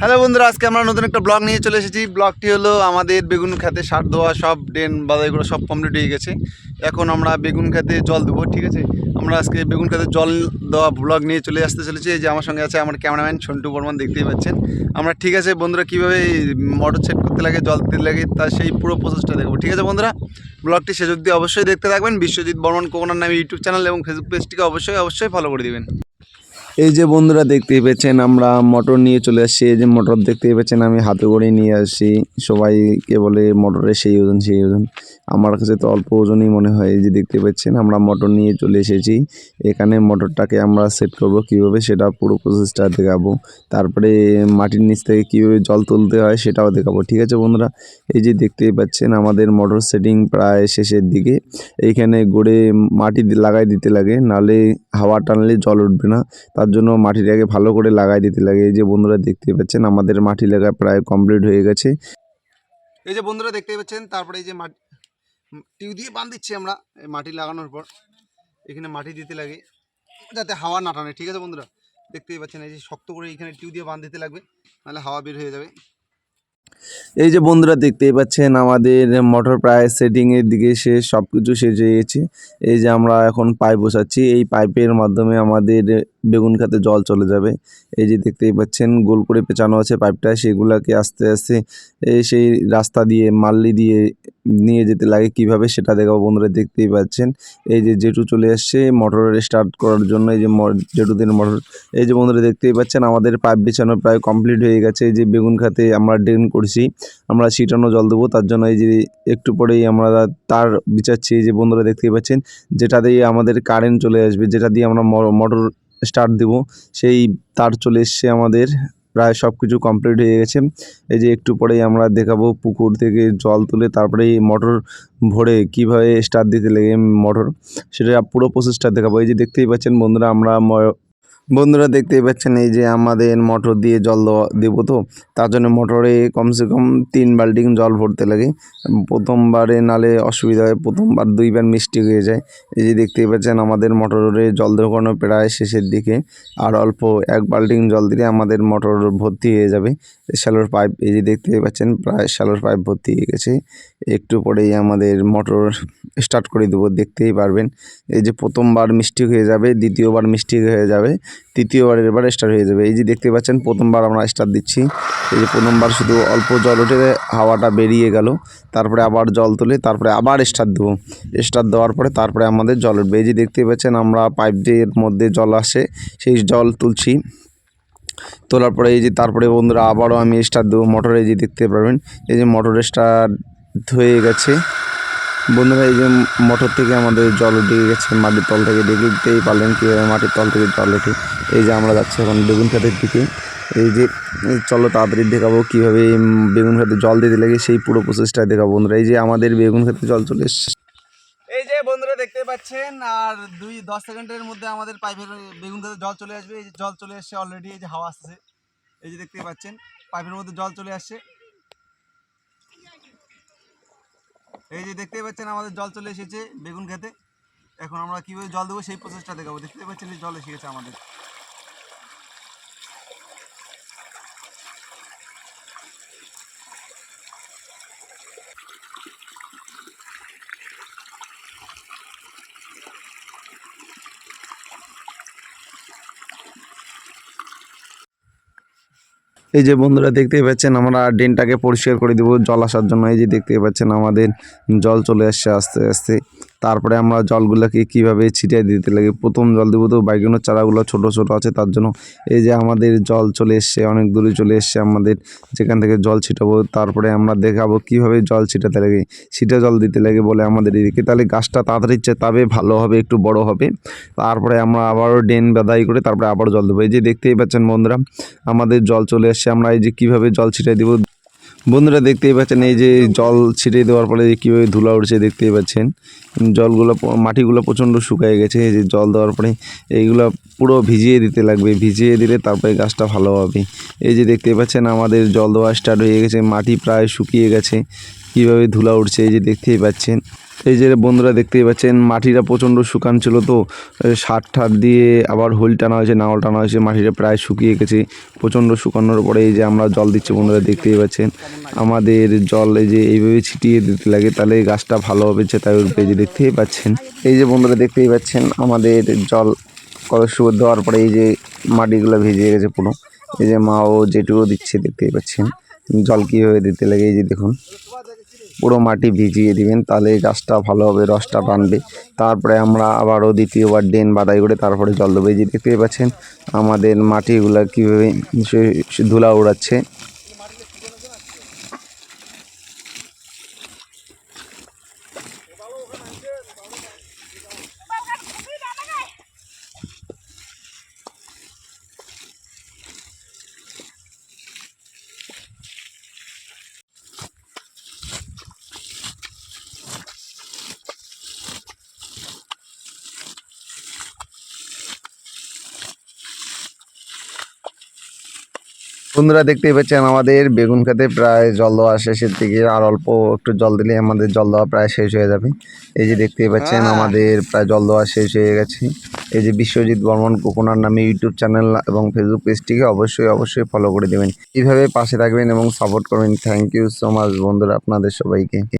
Hello বন্ধুরা, আজকে আমরা নতুন একটা ব্লগ নিয়ে চলে এসেছি। ব্লগটি হলো আমাদের বেগুন খেতে, সার দেওয়া সব ড্রেন বাদাইগুলো সব কমপ্লিট হয়ে গেছে। এখন আমরা বেগুন খেতে জল দেবো, ঠিক আছে? আমরা আজকে বেগুন খেতে জল দেওয়া ব্লগ নিয়ে চলে আসতে চলেছি। যে আমার সঙ্গে আছে আমার ক্যামেরাম্যান সন্টু বর্মন, দেখতেই পাচ্ছেন। আমরা ঠিক আছে বন্ধুরা, কীভাবে মোটর সেট করতে লাগে, জল দিতে লাগে, তার সেই পুরো প্রসেসটা দেখব, ঠিক আছে বন্ধুরা? ব্লগটি শেষ অবধি অবশ্যই দেখতে থাকবেন। বিশ্বজিৎ বর্মন কোকোনার নামে ইউটিউব চ্যানেল এবং ফেসবুক পেজটিকে অবশ্যই অবশ্যই ফলো করে দিবেন। এই যে বন্ধুরা দেখতেই পেয়েছেন, আমরা মোটর নিয়ে চলে আসছি। এই যে মোটর দেখতেই পেয়েছেন, আমি হাতে করে নিয়ে আসি সবাইকে বলে মোটরের সেই ওজন সেই ওজন। আমার কাছে তো অল্প ওজনই মনে হয়, এই যে দেখতে পাচ্ছেন আমরা মোটর নিয়ে চলে এসেছি। এখানে মোটরটাকে আমরা সেট করব কীভাবে, সেটা পুরো প্রসেসটা দেখাবো। তারপরে মাটির নিচ থেকে কীভাবে জল তুলতে হয়, সেটাও দেখাবো, ঠিক আছে বন্ধুরা? এই যে দেখতেই পাচ্ছেন, আমাদের মোটর সেটিং প্রায় শেষের দিকে। এইখানে গড়ে মাটি লাগাই দিতে লাগে, নাহলে হাওয়া টানলে জল উঠবে না। তার জন্য মাটিটাকে ভালো করে লাগাই দিতে লাগে। এই যে বন্ধুরা দেখতে পাচ্ছেন আমাদের মাটি লাগা প্রায় কমপ্লিট হয়ে গেছে। এই যে বন্ধুরা দেখতেই পাচ্ছেন তারপরে এই যে মাটি টিউ দিয়ে বাঁধ দিচ্ছি আমরা এই মাটি লাগানোর পর। এখানে মাটি দিতে লাগে যাতে হাওয়া না টানে ঠিক আছে বন্ধুরা? দেখতেই পাচ্ছেন এই যে শক্ত করে এখানে টিউ দিয়ে বাঁধ দিতে লাগবে নাহলে হাওয়া বের হয়ে যাবে। এই যে বন্ধুরা দেখতেই পাচ্ছেন আমাদের মোটর প্রায় সেটিংয়ের দিকে শেষ সব কিছু শেষ হয়ে গেছে। এই যে আমরা এখন পাইপ বসাচ্ছি এই পাইপের মাধ্যমে আমাদের বেগুন খাতে জল চলে যাবে। এই যে দেখতেই পাচ্ছেন, গোল করে পেঁচানো আছে পাইপটা, সেগুলাকে আস্তে আস্তে সেই রাস্তা দিয়ে, মাল্লি দিয়ে নিয়ে যেতে লাগে। কীভাবে সেটা দেখাবো বন্ধুরা, দেখতেই পাচ্ছেন। এই যে জেটু চলে আসছে মোটরের স্টার্ট করার জন্য এই যে জেটুদের মোটর। এই যে বন্ধুরা, দেখতেই পাচ্ছেন, আমাদের পাইপ বিছানো প্রায় কমপ্লিট হয়ে গেছে। এই যে বেগুন খাতে আমরা ড্রেন করছি, আমরা ছিটানো জল দেবো, তার জন্য এই যে একটু পরেই আমরা তার বিছাচ্ছি। এই যে বন্ধুরা, দেখতেই পাচ্ছেন, যেটা দিয়ে আমাদের কারেন্ট চলে আসবে, যেটা দিয়ে আমরা মোটর স্টার্ট দেব। সেই তার চলে এসছে আমাদের। প্রায় সব কিছু কমপ্লিট হয়ে গেছে। এই যে একটু পরেই আমরা দেখাবো পুকুর থেকে জল তুলে তারপরে এই মোটর ভরে কীভাবে স্টার্ট দিতে লাগে মোটর সেটা পুরো প্রসেসটা দেখাবো। এই যে দেখতেই পাচ্ছেন বন্ধুরা, আমরা বন্ধুরা দেখতেই পাচ্ছেন এই যে আমাদের মোটর দিয়ে জল দেবো তো, তার জন্য মোটরে কমসে কম তিন বাল্টিং জল ভরতে লাগে। প্রথমবারে নালে অসুবিধা হয়, প্রথমবার দুইবার মিষ্টি হয়ে যায়। এই যে দেখতেই পাচ্ছেন আমাদের মোটরে জল ঢোকানো প্রায় শেষের দিকে, আর অল্প এক বাল্টিং জল দিলে আমাদের মোটর ভর্তি হয়ে যাবে। শ্যালোর পাইপ, এই যে দেখতেই পাচ্ছেন প্রায় শ্যালোর পাইপ ভর্তি হয়ে গেছে। একটু পরেই আমাদের মোটর স্টার্ট করে দেবো, দেখতেই পারবেন। এই যে প্রথমবার মিষ্টি হয়ে যাবে, দ্বিতীয়বার মিষ্টি হয়ে যাবে। তৃতীয়বারের এবার স্টার্ট হয়ে যাবে। এই যে দেখতে পাচ্ছেন, প্রথমবার আমরা স্টার্ট দিচ্ছি। এই যে প্রথমবার শুধু অল্প জল উঠে হাওয়াটা বেরিয়ে গেল। তারপরে আবার জল তুলে তারপরে আবার স্টার্ট দেবো। স্টার্ট দেওয়ার পরে তারপরে আমাদের জল উঠবে। এই যে দেখতে পাচ্ছেন, আমরা পাইপ দিয়ে মধ্যে জল আসে, সেই জল তুলছি। তোলার পরে এই যে তারপরে বন্ধুরা আবারও আমি স্টার্ট দেবো। মোটরে যে দেখতে পারবেন, এই যে মোটর স্টার্ট হয়ে গেছে। বন্ধুরা, এই যে মোটর থেকে আমাদের জল উঠে গেছে, মাটির তল থেকে দেখতেই পারলেন কীভাবে মাটির তল থেকে জল ওঠে। এই যে আমরা যাচ্ছি এখন বেগুন ক্ষেতের দিকে। এই যে চলো তাড়াতাড়ি দেখাবো কীভাবে বেগুন খেতে জল দিতে লাগে, সেই পুরো প্রসেসটা দেখাবো বন্ধুরা। এই যে আমাদের বেগুন খেতে জল চলে এসছে। এই যে বন্ধুরা, দেখতে পাচ্ছেন, আর দুই, দশ সেকেন্ডের মধ্যে আমাদের পাইপের বেগুন থেকে জল চলে আসবে। এই যে জল চলে আসছে অলরেডি এই যে হাওয়া আসছে। এই যে দেখতে পাচ্ছেন, পাইপের মধ্যে জল চলে আসছে। এই যে দেখতে পাচ্ছেন আমাদের জল চলে এসেছে বেগুন খেতে। এখন আমরা কীভাবে জল দেবো সেই প্রসেসটা দেখাবো। দেখতে পাচ্ছেন জল এসে গেছে আমাদের। এই যে বন্ধুরা দেখতেই পাচ্ছেন, আমরা ড্রেনটাকে পরিষ্কার করে দেবো, জল আসার জন্য। এই যে দেখতেই পাচ্ছেন, আমাদের জল চলে আসছে, আস্তে আস্তে। তারপরে আমরা জলগুলোকে কীভাবে ছিটিয়ে দিতে লাগে? প্রথম জল দেবো তো বাইগুনের চারাগুলো ছোট ছোট আছে, তার জন্য এই যে আমাদের জল চলে এসছে, অনেক দূরে চলে এসছে আমাদের, যেখান থেকে জল ছিটাবো, তারপরে আমরা দেখাবো কীভাবে জল ছিটাতে লাগে। ছিটে জল দিতে লাগে বলে আমাদের এদিকে, তাহলে গাছটা তাড়াতাড়ি চেতাবে, ভালো হবে, একটু বড় হবে। তারপরে আমরা আবারও ড্রেন বাদাই করে তারপরে আবার জল দেবো। এই যে দেখতেই পাচ্ছেন বন্ধুরা, আমাদের জল চলে এসছে, আমরা এই যে কীভাবে জল ছিটিয়ে দিব বন্ধুরা দেখতেই পাচ্ছেন, এই যে জল ছিটিয়ে দেওয়ার পরে যে কীভাবে ধুলা উঠছে দেখতেই পাচ্ছেন। জলগুলো মাটিগুলো প্রচণ্ড শুকায় গেছে, এই যে জল দেওয়ার পরে এইগুলো পুরো ভিজিয়ে দিতে লাগবে। ভিজিয়ে দিলে তারপরে গাছটা ভালো হবে। এই যে দেখতেই পাচ্ছেন, আমাদের জল দেওয়া স্টার্ট হয়ে গেছে, মাটি প্রায় শুকিয়ে গেছে। কীভাবে ধুলা উঠছে এই যে দেখতেই পাচ্ছেন। এই যে বন্ধুরা দেখতেই পাচ্ছেন, মাটিটা প্রচণ্ড শুকান ছিল তো সার ঠার দিয়ে আবার হোল টানা হয়েছে, নাঙল টানা হয়েছে, মাটিটা প্রায় শুকিয়ে গেছে, প্রচণ্ড শুকানোর পরে এই যে আমরা জল দিচ্ছি বন্ধুরা দেখতেই পাচ্ছেন। আমাদের জল এই যে এইভাবে ছিটিয়ে দিতে লাগে, তাহলে গাছটা ভালো হবে তাই এই যে দেখতেই পাচ্ছেন। এই যে বন্ধুরা দেখতেই পাচ্ছেন, আমাদের জল কলস দেওয়ার পরে এই যে মাটিগুলো ভেজে গেছে পুরো। এই যে মা ও যেটুকু দিচ্ছে দেখতেই পাচ্ছেন, জল কীভাবে দিতে লাগে এই যে দেখুন। পুরো মাটি ভিজিয়ে দিবেন, তাহলে গাছটা ভালো হবে, রসটা বানবে। তারপরে আমরা আবারও দ্বিতীয়বার ডেন বাদাই করে তারপরে জল দেবো যে দেখতে পাচ্ছেন। আমাদের মাটিগুলো কীভাবে ধুলা উড়াচ্ছে। বন্ধুরা দেখতেই পাচ্ছেন আমাদের বেগুন খেতে প্রায় জল দেওয়া শেষের দিকে আর অল্প একটু জল দিলে আমাদের জল দেওয়া প্রায় শেষ হয়ে যাবে। এই যে দেখতেই পাচ্ছেন আমাদের প্রায় জল দেওয়া শেষ হয়ে গেছে। এই যে বিশ্বজিৎ বর্মন কোকোনার নামে ইউটিউব চ্যানেল এবং ফেসবুক পেজটিকে অবশ্যই অবশ্যই ফলো করে দেবেন। এইভাবে পাশে থাকবেন এবং সাপোর্ট করবেন। থ্যাংক ইউ সো মাচ বন্ধুরা আপনাদের সবাইকে।